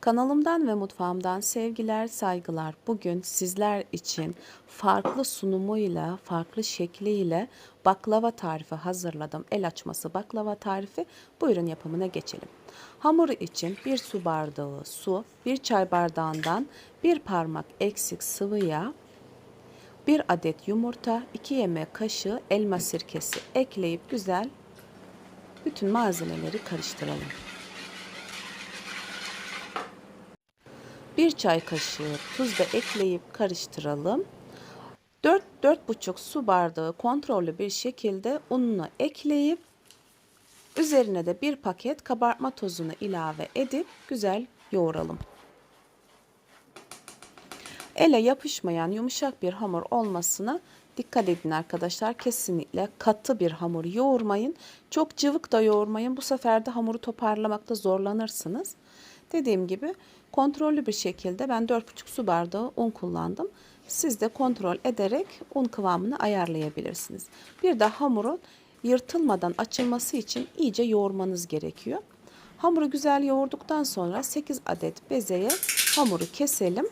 Kanalımdan ve mutfağımdan sevgiler, saygılar. Bugün sizler için farklı sunumuyla, farklı şekliyle baklava tarifi hazırladım. El açması baklava tarifi. Buyurun yapımına geçelim. Hamuru için bir su bardağı su, bir çay bardağından bir parmak eksik sıvı yağ, bir adet yumurta, 2 yemek kaşığı elma sirkesi ekleyip güzel bütün malzemeleri karıştıralım. Bir çay kaşığı tuz da ekleyip karıştıralım. 4-4,5 su bardağı kontrollü bir şekilde ununu ekleyip üzerine de bir paket kabartma tozunu ilave edip güzel yoğuralım. Ele yapışmayan yumuşak bir hamur olmasına dikkat edin arkadaşlar. Kesinlikle katı bir hamur yoğurmayın. Çok cıvık da yoğurmayın. Bu sefer de hamuru toparlamakta zorlanırsınız. Dediğim gibi kontrollü bir şekilde ben 4,5 su bardağı un kullandım. Siz de kontrol ederek un kıvamını ayarlayabilirsiniz. Bir de hamurun yırtılmadan açılması için iyice yoğurmanız gerekiyor. Hamuru güzel yoğurduktan sonra 8 adet bezeye hamuru keselim.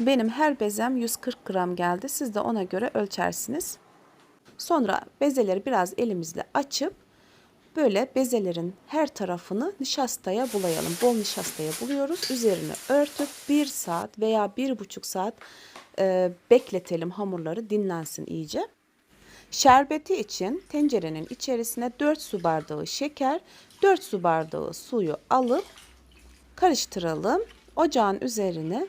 Benim her bezem 140 gram geldi. Siz de ona göre ölçersiniz. Sonra bezeleri biraz elimizle açıp böyle bezelerin her tarafını nişastaya bulayalım. Bol nişastaya buluyoruz. Üzerine örtüp 1 saat veya 1,5 saat e, bekletelim hamurları dinlensin iyice. Şerbeti için tencerenin içerisine 4 su bardağı şeker, 4 su bardağı suyu alıp karıştıralım. Ocağın üzerine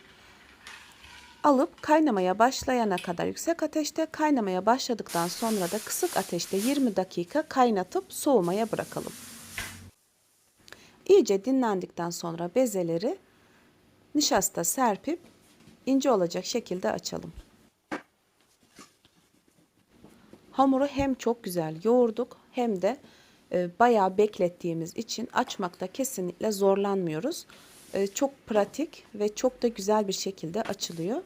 alıp kaynamaya başlayana kadar yüksek ateşte kaynamaya başladıktan sonra da kısık ateşte 20 dakika kaynatıp soğumaya bırakalım. İyice dinlendikten sonra bezeleri nişasta serpip ince olacak şekilde açalım. Hamuru hem çok güzel yoğurduk hem de e, bayağı beklettiğimiz için açmakta kesinlikle zorlanmıyoruz. E, çok pratik ve çok da güzel bir şekilde açılıyor.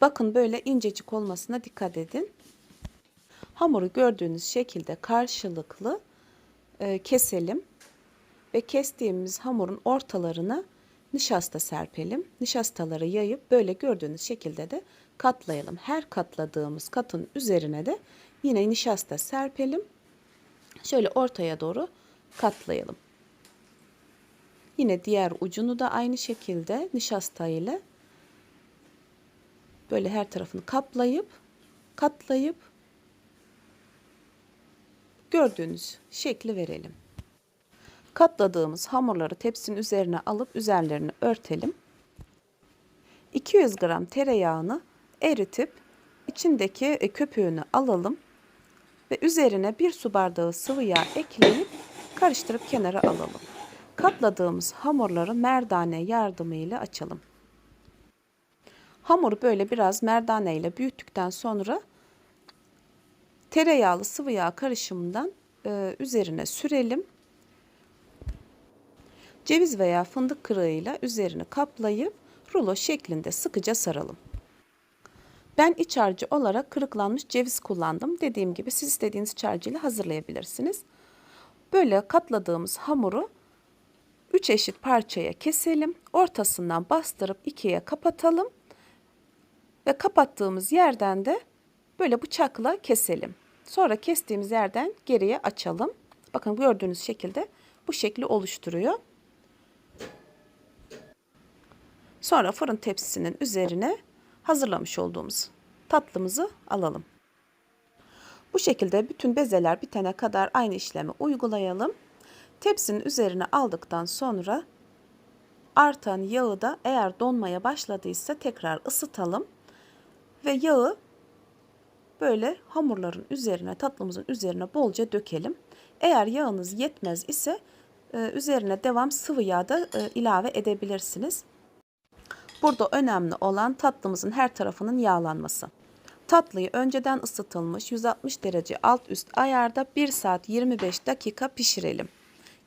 Bakın böyle incecik olmasına dikkat edin. Hamuru gördüğünüz şekilde karşılıklı e, keselim ve kestiğimiz hamurun ortalarına nişasta serpelim. Nişastaları yayıp böyle gördüğünüz şekilde de katlayalım. Her katladığımız katın üzerine de yine nişasta serpelim. Şöyle ortaya doğru katlayalım. Yine diğer ucunu da aynı şekilde nişasta ile böyle her tarafını kaplayıp katlayıp gördüğünüz şekli verelim. Katladığımız hamurları tepsinin üzerine alıp üzerlerini örtelim. 200 gram tereyağını eritip içindeki e, köpüğünü alalım ve üzerine bir su bardağı sıvı yağ ekleyip karıştırıp kenara alalım. Katladığımız hamurları merdane yardımıyla açalım. Hamuru böyle biraz merdane ile büyüttükten sonra tereyağlı sıvı yağ karışımından e, üzerine sürelim. Ceviz veya fındık kırığıyla üzerini kaplayıp rulo şeklinde sıkıca saralım. Ben iç harcı olarak kırıklanmış ceviz kullandım. Dediğim gibi siz istediğiniz iç harcıyla hazırlayabilirsiniz. Böyle katladığımız hamuru 3 eşit parçaya keselim. Ortasından bastırıp ikiye kapatalım. Ve kapattığımız yerden de böyle bıçakla keselim. Sonra kestiğimiz yerden geriye açalım. Bakın gördüğünüz şekilde bu şekli oluşturuyor. Sonra fırın tepsisinin üzerine hazırlamış olduğumuz tatlımızı alalım. Bu şekilde bütün bezeler bitene kadar aynı işlemi uygulayalım. Tepsinin üzerine aldıktan sonra artan yağı da eğer donmaya başladıysa tekrar ısıtalım ve yağı böyle hamurların üzerine tatlımızın üzerine bolca dökelim. Eğer yağınız yetmez ise e, üzerine devam sıvı yağ da e, ilave edebilirsiniz. Burada önemli olan tatlımızın her tarafının yağlanması. Tatlıyı önceden ısıtılmış 160 derece alt üst ayarda 1 saat 25 dakika pişirelim.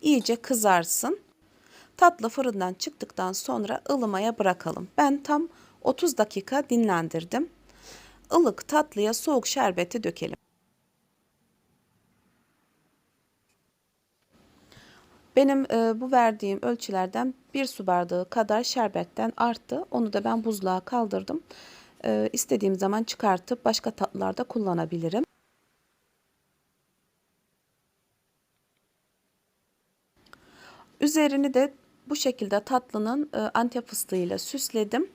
İyice kızarsın. Tatlı fırından çıktıktan sonra ılımaya bırakalım. Ben tam 30 dakika dinlendirdim. Ilık tatlıya soğuk şerbeti dökelim. Benim e, bu verdiğim ölçülerden bir su bardağı kadar şerbetten arttı. Onu da ben buzluğa kaldırdım. E, istediğim zaman çıkartıp başka tatlılarda kullanabilirim. Üzerini de bu şekilde tatlının e, antep fıstığıyla süsledim.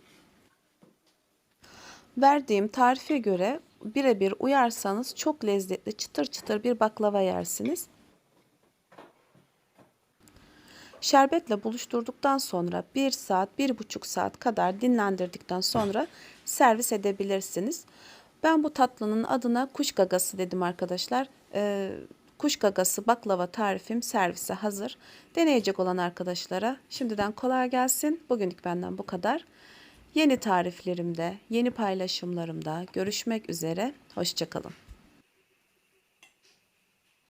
Verdiğim tarife göre birebir uyarsanız çok lezzetli çıtır çıtır bir baklava yersiniz. Şerbetle buluşturduktan sonra 1 saat, 1,5 saat kadar dinlendirdikten sonra servis edebilirsiniz. Ben bu tatlının adına kuş gagası dedim arkadaşlar. Ee, kuş gagası baklava tarifim servise hazır. Deneyecek olan arkadaşlara şimdiden kolay gelsin. Bugünlük benden bu kadar. Yeni tariflerimde, yeni paylaşımlarımda görüşmek üzere. Hoşçakalın.